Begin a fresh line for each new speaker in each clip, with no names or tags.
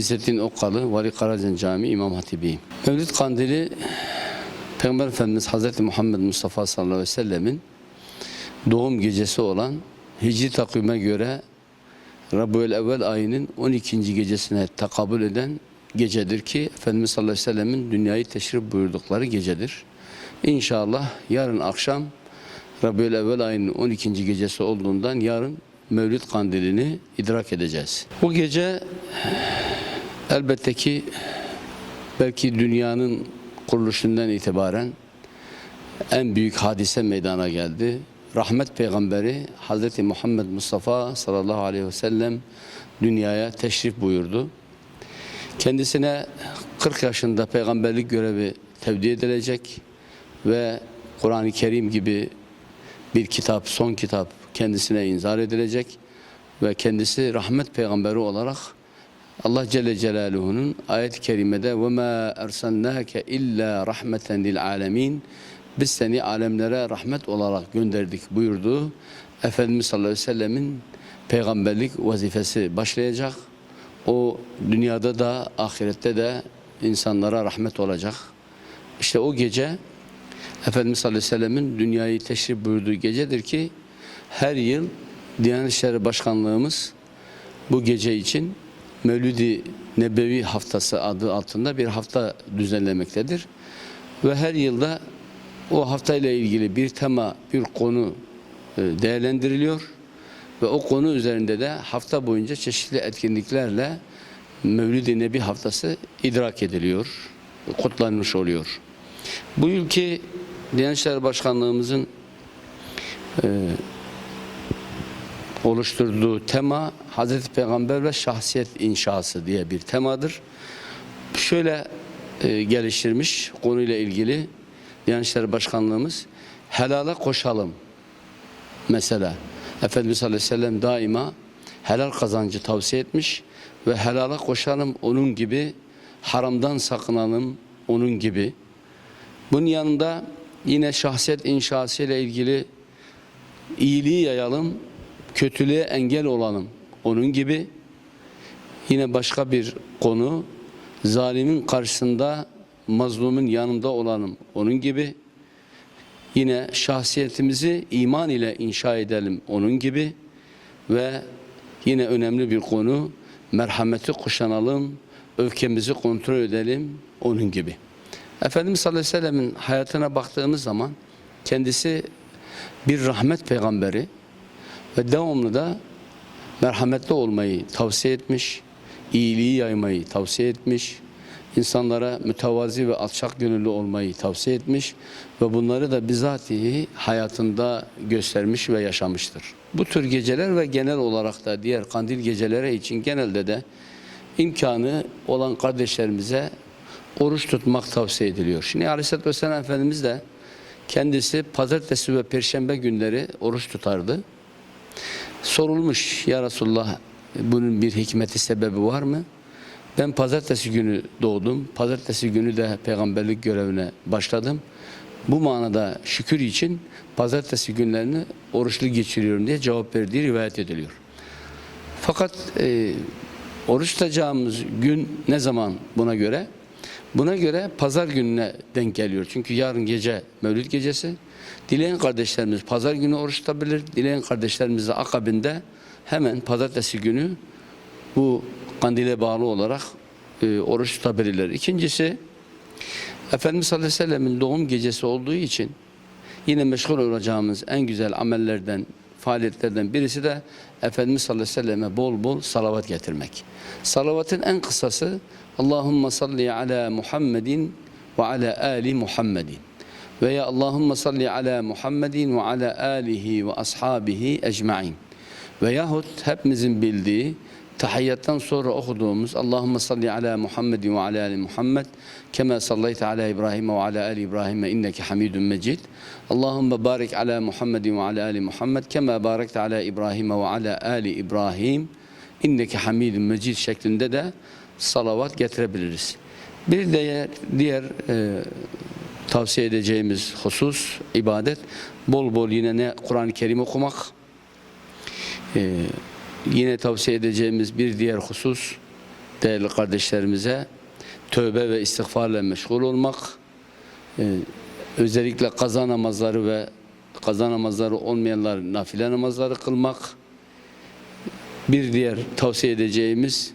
İzzettin Okkalı, Vali Karacan Camii İmam Hatibiyim. Mevlid Kandili, Peygamber Efendimiz Hazreti Muhammed Mustafa sallallahu aleyhi ve sellemin doğum gecesi olan Hicri takvime göre Rabbül Evvel ayının 12. gecesine takabül eden gecedir ki Efendimiz sallallahu aleyhi ve sellemin dünyayı teşrif buyurdukları gecedir. İnşallah yarın akşam Rabiül Evvel ayının 12. gecesi olduğundan yarın Mevlid Kandilini idrak edeceğiz. Bu gece Elbette ki belki dünyanın kuruluşundan itibaren en büyük hadise meydana geldi. Rahmet peygamberi Hazreti Muhammed Mustafa sallallahu aleyhi ve sellem dünyaya teşrif buyurdu. Kendisine 40 yaşında peygamberlik görevi tevdi edilecek ve Kur'an-ı Kerim gibi bir kitap, son kitap kendisine inzar edilecek ve kendisi rahmet peygamberi olarak Allah Celle Celaluhu'nun ayet-i kerimede ve ma ersennake illa rahmeten alamin biz seni alemlere rahmet olarak gönderdik buyurdu. Efendimiz sallallahu aleyhi ve sellemin peygamberlik vazifesi başlayacak. O dünyada da ahirette de insanlara rahmet olacak. İşte o gece Efendimiz sallallahu aleyhi ve sellemin dünyayı teşrif buyurduğu gecedir ki her yıl Diyanet İşleri Başkanlığımız bu gece için Mevlidi Nebevi Haftası adı altında bir hafta düzenlemektedir. Ve her yılda o haftayla ilgili bir tema, bir konu e, değerlendiriliyor. Ve o konu üzerinde de hafta boyunca çeşitli etkinliklerle Mevlid-i Nebi Haftası idrak ediliyor, kutlanmış oluyor. Bu yılki Diyanet Başkanlığımızın e, oluşturduğu tema Hazreti Peygamber ve şahsiyet inşası diye bir temadır. Şöyle e, geliştirmiş konuyla ilgili Diyanet İşleri Başkanlığımız helala koşalım. Mesela Efendimiz sallallahu aleyhi ve sellem daima helal kazancı tavsiye etmiş ve helala koşalım onun gibi haramdan sakınalım onun gibi. Bunun yanında yine şahsiyet inşası ile ilgili iyiliği yayalım, kötülüğe engel olalım. Onun gibi yine başka bir konu zalimin karşısında mazlumun yanında olalım. Onun gibi yine şahsiyetimizi iman ile inşa edelim. Onun gibi ve yine önemli bir konu merhameti kuşanalım, öfkemizi kontrol edelim. Onun gibi. Efendimiz sallallahu aleyhi ve sellemin hayatına baktığımız zaman kendisi bir rahmet peygamberi ve devamlı da merhametli olmayı tavsiye etmiş, iyiliği yaymayı tavsiye etmiş, insanlara mütevazi ve alçak gönüllü olmayı tavsiye etmiş ve bunları da bizatihi hayatında göstermiş ve yaşamıştır. Bu tür geceler ve genel olarak da diğer kandil geceleri için genelde de imkanı olan kardeşlerimize oruç tutmak tavsiye ediliyor. Şimdi Aleyhisselatü Vesselam Efendimiz de kendisi pazartesi ve perşembe günleri oruç tutardı. Sorulmuş ya Resulullah bunun bir hikmeti sebebi var mı? Ben pazartesi günü doğdum. Pazartesi günü de peygamberlik görevine başladım. Bu manada şükür için pazartesi günlerini oruçlu geçiriyorum diye cevap verdiği rivayet ediliyor. Fakat e, oruç tutacağımız gün ne zaman buna göre? Buna göre pazar gününe denk geliyor. Çünkü yarın gece Mevlid gecesi. Dileyen kardeşlerimiz pazar günü oruç tutabilir. Dileyen kardeşlerimiz de akabinde hemen pazartesi günü bu kandile bağlı olarak e, oruç tutabilirler. İkincisi Efendimiz sallallahu aleyhi ve sellemin doğum gecesi olduğu için yine meşgul olacağımız en güzel amellerden, faaliyetlerden birisi de Efendimiz sallallahu aleyhi ve selleme bol bol salavat getirmek. Salavatın en kısası Allahümme salli ala Muhammedin ve ala ali Muhammedin veya Allahümme salli ala Muhammedin ve ala alihi ve ashabihi ecmain veyahut hepimizin bildiği tahiyyattan sonra okuduğumuz Allahümme salli ala Muhammedin ve ala ali Muhammed kema sallayte ala İbrahim ve ala ali İbrahim inneke hamidun mecid Allahümme barik ala Muhammedin ve ala ali Muhammed kema barekte ala İbrahim ve ala ali İbrahim inneke hamidun mecid şeklinde de salavat getirebiliriz. Bir diğer, diğer e, tavsiye edeceğimiz husus ibadet. Bol bol yine ne Kur'an-ı Kerim okumak. Ee, yine tavsiye edeceğimiz bir diğer husus değerli kardeşlerimize tövbe ve istiğfarla meşgul olmak. Ee, özellikle kaza namazları ve kaza namazları olmayanlar nafile namazları kılmak. Bir diğer tavsiye edeceğimiz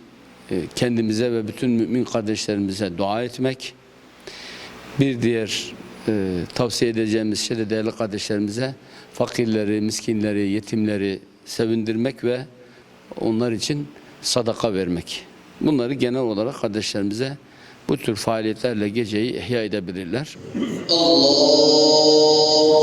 e, kendimize ve bütün mümin kardeşlerimize dua etmek. Bir diğer e, tavsiye edeceğimiz şey de değerli kardeşlerimize fakirleri, miskinleri, yetimleri sevindirmek ve onlar için sadaka vermek. Bunları genel olarak kardeşlerimize bu tür faaliyetlerle geceyi ihya edebilirler.